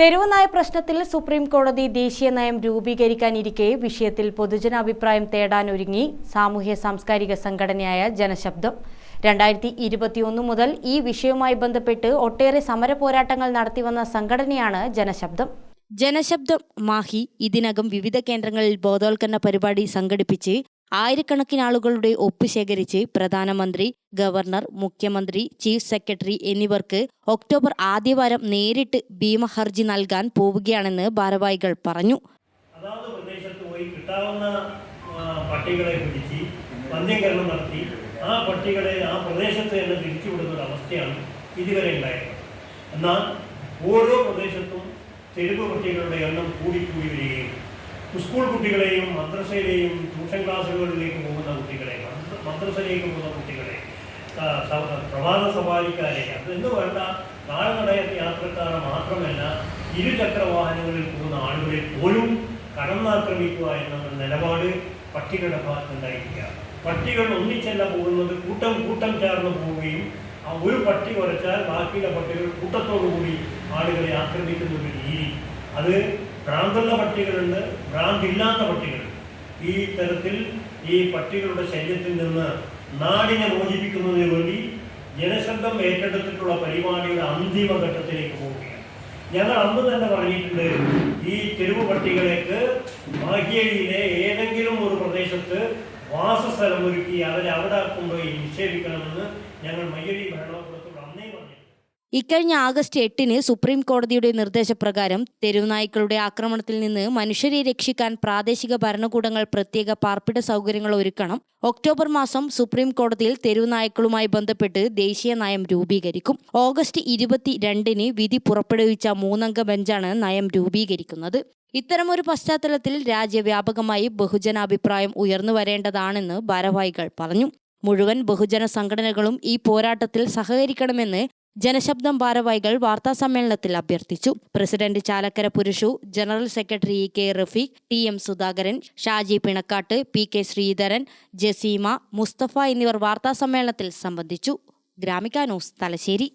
തെരുവ് നായ പ്രശ്നത്തിൽ സുപ്രീം കോടതി ദേശീയ നയം രൂപീകരിക്കാനിരിക്കെ വിഷയത്തിൽ പൊതുജനാഭിപ്രായം തേടാനൊരുങ്ങി സാമൂഹ്യ സാംസ്കാരിക സംഘടനയായ ജനശബ്ദം. രണ്ടായിരത്തി ഇരുപത്തിയൊന്ന് മുതൽ ഈ വിഷയവുമായി ബന്ധപ്പെട്ട് ഒട്ടേറെ സമര പോരാട്ടങ്ങൾ നടത്തിവന്ന സംഘടനയാണ് ജനശബ്ദം. ജനശബ്ദം മാഹി ഇതിനകം വിവിധ കേന്ദ്രങ്ങളിൽ ബോധവൽക്കരണ പരിപാടി സംഘടിപ്പിച്ച് ആയിരക്കണക്കിന് ആളുകളുടെ ഒപ്പ് ശേഖരിച്ച് പ്രധാനമന്ത്രി ഗവർണർ മുഖ്യമന്ത്രി ചീഫ് സെക്രട്ടറി എന്നിവർക്ക് ഒക്ടോബർ ആദ്യവാരം നേരിട്ട് ഭീമ ഹർജി നൽകാൻ പോവുകയാണെന്ന് ഭാരവാഹികൾ പറഞ്ഞു. അതാത് പ്രദേശത്ത് പോയി കിട്ടാവുന്ന പട്ടികളെ പിടിച്ച് വന്ധ്യംകരണം നടത്തി ആ പട്ടികളെ ആ പ്രദേശത്ത് തന്നെ തിരിച്ചുവിടുന്ന ഒരു അവസ്ഥയാണ് ഇതുവരെ ഉണ്ടായത് എന്നാൽ ഓരോ പ്രദേശത്തും തെരുവ് പട്ടികളുടെ എണ്ണം കൂടിക്കൂടി വരികയും സ്കൂൾ കുട്ടികളെയും മദ്രസയിലെയും ട്യൂഷൻ ക്ലാസ്സുകളിലേക്ക് പോകുന്ന കുട്ടികളെ മദ്ര- മദ്രസയിലേക്ക് പോകുന്ന കുട്ടികളെ പ്രഭാത സവാരിക്കാരെ അത് എന്ന് വേണ്ട കാൽനട യാത്രക്കാരെ മാത്രമല്ല ഇരുചക്ര വാഹനങ്ങളിൽ പോകുന്ന ആളുകളെ പോലും കടന്നാക്രമിക്കുക എന്ന നിലപാട് പട്ടികളുടെ ഭാഗത്തുണ്ടായിരിക്കുക പട്ടികൾ ഒന്നിച്ചല്ല പോകുന്നത് കൂട്ടം കൂട്ടം ചേർന്ന് പോവുകയും ഒരു പട്ടി കുറച്ചാൽ ബാക്കിയുള്ള പട്ടികൾ കൂട്ടത്തോടു കൂടി ആളുകളെ ആക്രമിക്കുന്ന ഒരു രീതി. അത് ഭ്രാന്തുള്ള പട്ടികളുണ്ട് ഭ്രാന്തില്ലാത്ത പട്ടികളുണ്ട്. ഈ തരത്തിൽ ഈ പട്ടികളുടെ ശല്യത്തിൽ നിന്ന് നാടിനെ മോചിപ്പിക്കുന്നതിന് വേണ്ടി ജനശബ്ദം ഏറ്റെടുത്തിട്ടുള്ള പരിപാടിയുടെ അന്തിമ ഘട്ടത്തിലേക്ക് പോവുകയാണ്. ഞങ്ങൾ അന്ന് തന്നെ പറഞ്ഞിട്ടുണ്ട് ഈ തെരുവ് പട്ടികളേക്ക് മാഹിയടിയിലെ ഏതെങ്കിലും ഒരു പ്രദേശത്ത് വാസസ്ഥലം ഒരുക്കി അവരെ അവിടെ കൊണ്ടുപോയി നിക്ഷേപിക്കണമെന്ന് ഞങ്ങൾ മയ്യടി പറഞ്ഞിട്ടുണ്ട് ഇക്കഴിഞ്ഞ ആഗസ്റ്റ് എട്ടിന് സുപ്രീം കോടതിയുടെ നിർദ്ദേശപ്രകാരം തെരുവുനായ്ക്കളുടെ ആക്രമണത്തിൽ നിന്ന് മനുഷ്യരെ രക്ഷിക്കാൻ പ്രാദേശിക ഭരണകൂടങ്ങൾ പ്രത്യേക പാർപ്പിട സൗകര്യങ്ങൾ ഒരുക്കണം. ഒക്ടോബർ മാസം സുപ്രീം കോടതിയിൽ തെരുവുനായ്ക്കളുമായി ബന്ധപ്പെട്ട് ദേശീയ നയം രൂപീകരിക്കും. ഓഗസ്റ്റ് ഇരുപത്തിരണ്ടിന് വിധി പുറപ്പെടുവിച്ച മൂന്നംഗ ബെഞ്ചാണ് നയം രൂപീകരിക്കുന്നത്. ഇത്തരമൊരു പശ്ചാത്തലത്തിൽ രാജ്യവ്യാപകമായി ബഹുജനാഭിപ്രായം ഉയർന്നു വരേണ്ടതാണെന്ന് ഭാരവാഹികൾ പറഞ്ഞു. മുഴുവൻ ബഹുജന സംഘടനകളും ഈ പോരാട്ടത്തിൽ സഹകരിക്കണമെന്ന് ജനശബ്ദം ഭാരവാഹികൾ വാർത്താസമ്മേളനത്തിൽ അഭ്യർത്ഥിച്ചു. President Chalakkara Purushu general secretary K Rafeeq T M Sudhakaran Shaji Pinakkatt P K Sreedharan Jaseema Musthafa എന്നിവർ വാർത്താസമ്മേളനത്തിൽ സംബന്ധിച്ചു. ഗ്രാമിക ന്യൂസ് തലശ്ശേരി.